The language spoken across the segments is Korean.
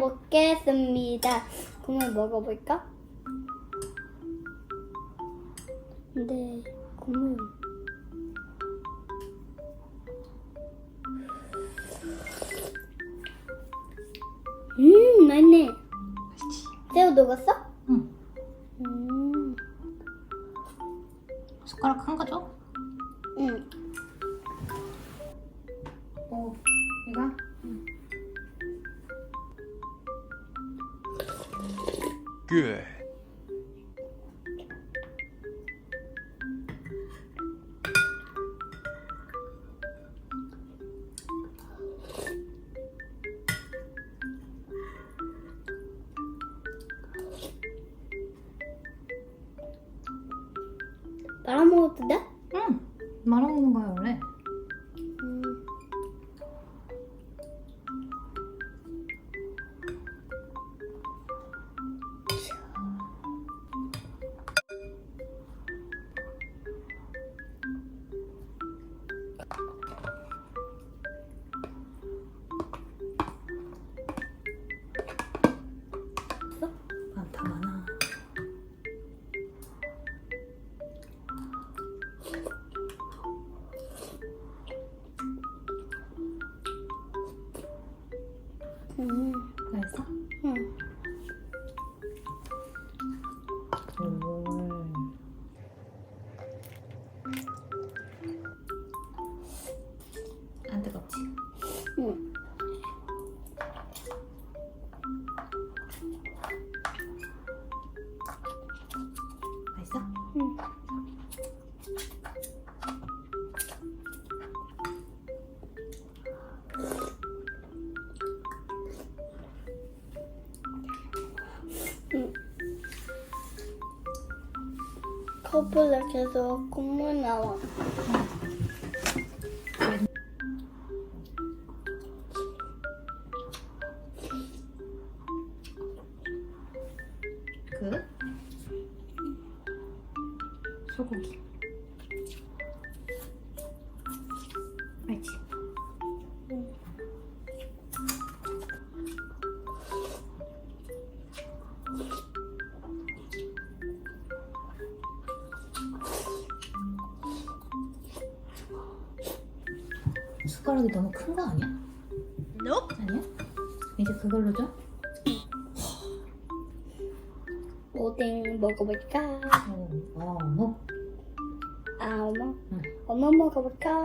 먹겠습니다. 국물 먹어볼까? 네, 국물. 음, 맛있네. 맛있지? 새우 녹았어? 응. 음, 숟가락 큰거 줘? 응. 오, 이거? Good. 말아 먹어도 돼? 응. 말아먹는 거야 음. 맛있어? 응. 오. 안 뜨겁지? 응. 맛있어? 응. 응. 컵을 계속 국물 나와. 그 소고기. 숟가락이 너무 큰 거 아니야? Nope. 아니야? 이제 그걸로 줘? 오뎅 먹어볼까? 어, 어, 아, 엄마. 응. 엄마 먹어볼까?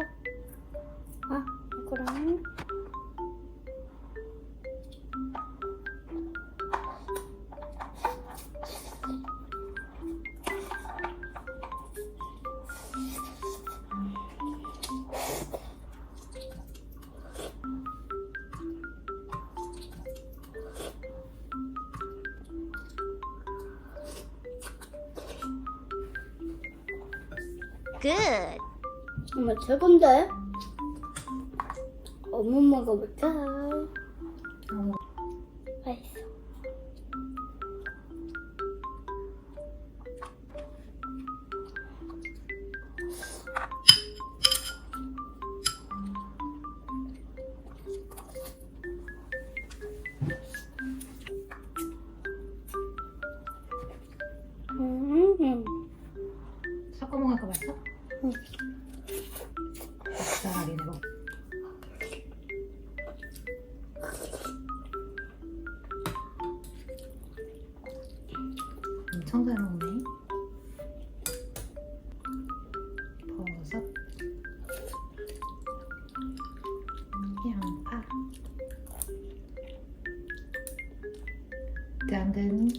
Good. 엄마 최고인데? 엄마 먹어볼까? 먹네. 버섯, 양파, 당근,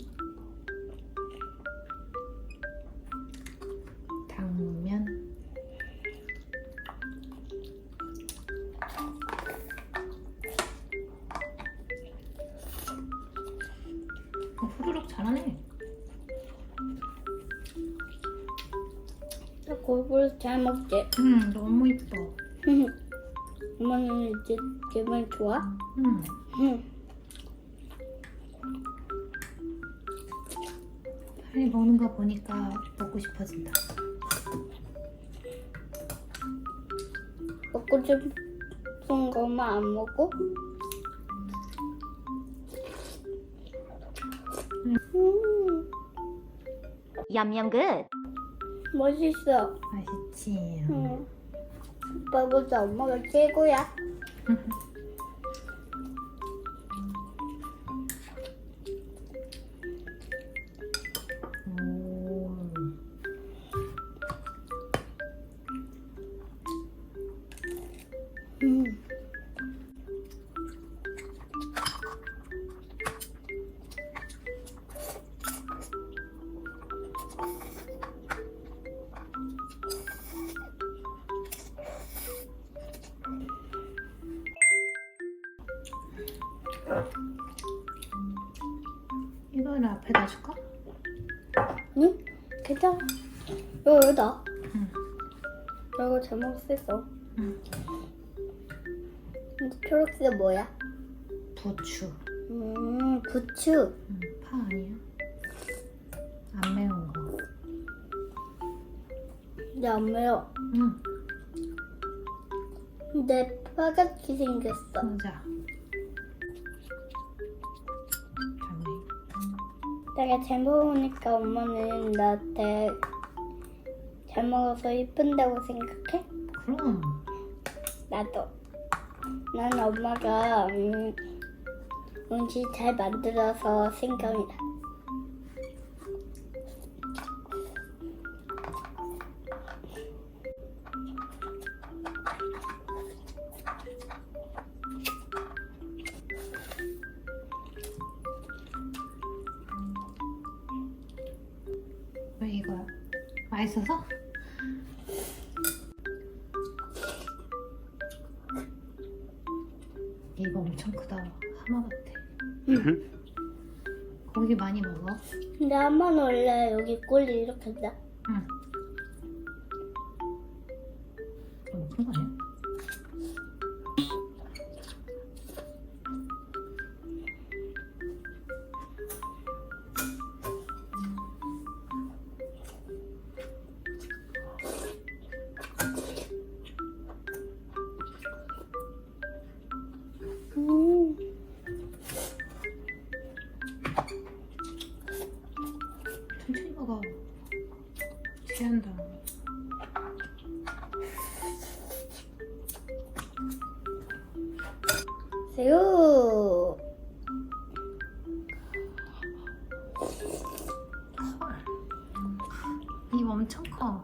당면, 어, 후루룩 잘하네. 골고루 잘 먹게. 응, 음, 너무 이뻐. 엄마는 이제 기분 좋아? 음. 응. 응. 빨리 먹는 거 보니까 먹고 싶어진다. 먹고 싶은 것만 안 먹고? 음. 얌얌 굿. 멋있어. 맛있지. 응. 오빠보다 엄마가 최고야. 앞에다 줄까? 응? 괜찮아. 이거 여기다. 응. 이거 제목 썼어. 응. 근데 초록색 뭐야? 부추. 음, 부추. 음, 파 아니야? 안 매운 거. 근데 안 매워. 응. 근데 파같이 생겼어. 맞아. 내가 잘 먹으니까 엄마는 나한테 잘 먹어서 이쁜다고 생각해? 그럼. 나도. 난 엄마가 음, 음식 잘 만들어서 생각이 나. 있어서? 이거 엄청 크다. 하마 같아. 고기 많이 먹어? 근데 한번 원래 여기 꼴리 이렇게 다 응. 큰거 엄청 커.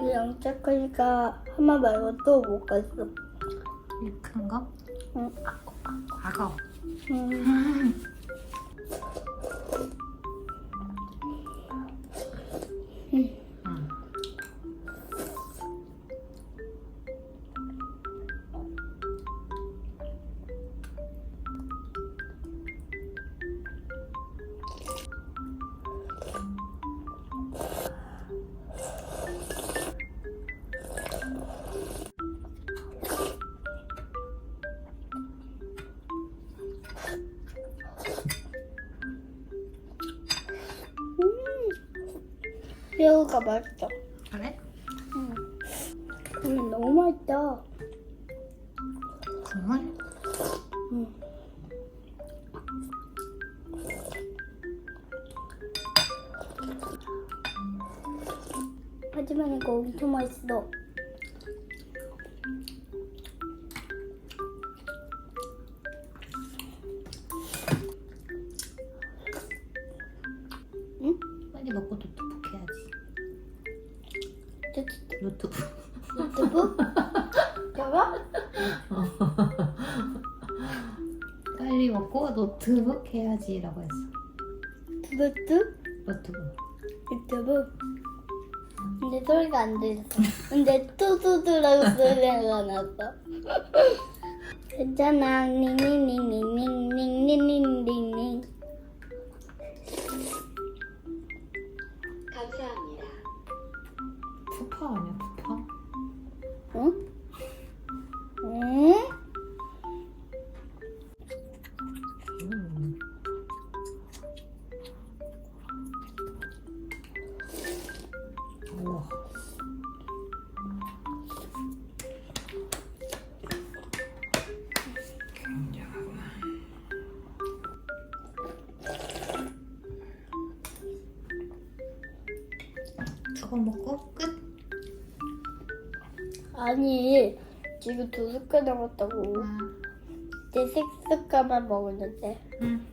이 영자 크니까 하마 말고 또 못 갔어. 입큰 거? 응. 악어. 음. 응. 새우가 맛있어. 그래? 응. 음, 너무 맛있다. 국물? 응. 하지만 이거 엄청 맛있어. 빨리 먹고 노트북 해야지라고 했어. 두부뚜? 노트북. 유튜브? 근데 소리가 안 들렸어. 근데 뚜두두라고 소리가 났어. 괜찮아. 닝닝닝닝닝닝닝닝 그건 먹고 끝? 아니 지금 두 숟갈 남았다고. 아, 이제 세 숟갈만 먹었는데. 응.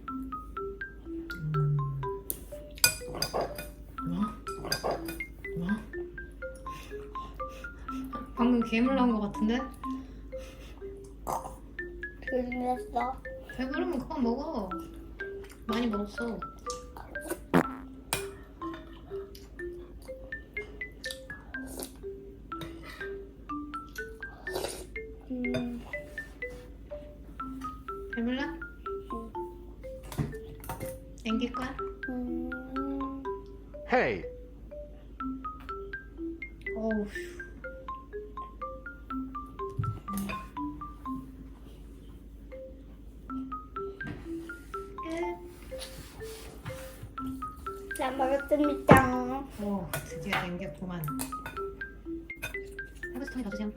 뭐? 뭐? 방금 괴물 나온 것 같은데? 그랬어. 배부르면 그만 먹어. 많이 먹었어. 배불러? 땡길 거야? 음, Hey, 어우. 끝. 잘 먹었습니다. 오, 드디어 땡겼구만. 하루스톤이 더 주세요.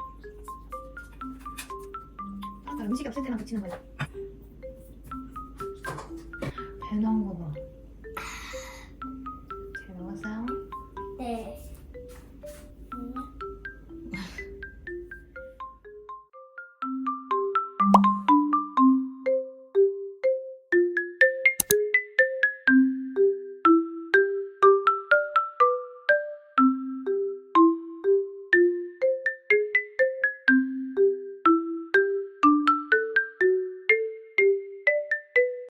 아까 음식이 없을 때만 붙이는 거야. 배 나온 거 봐.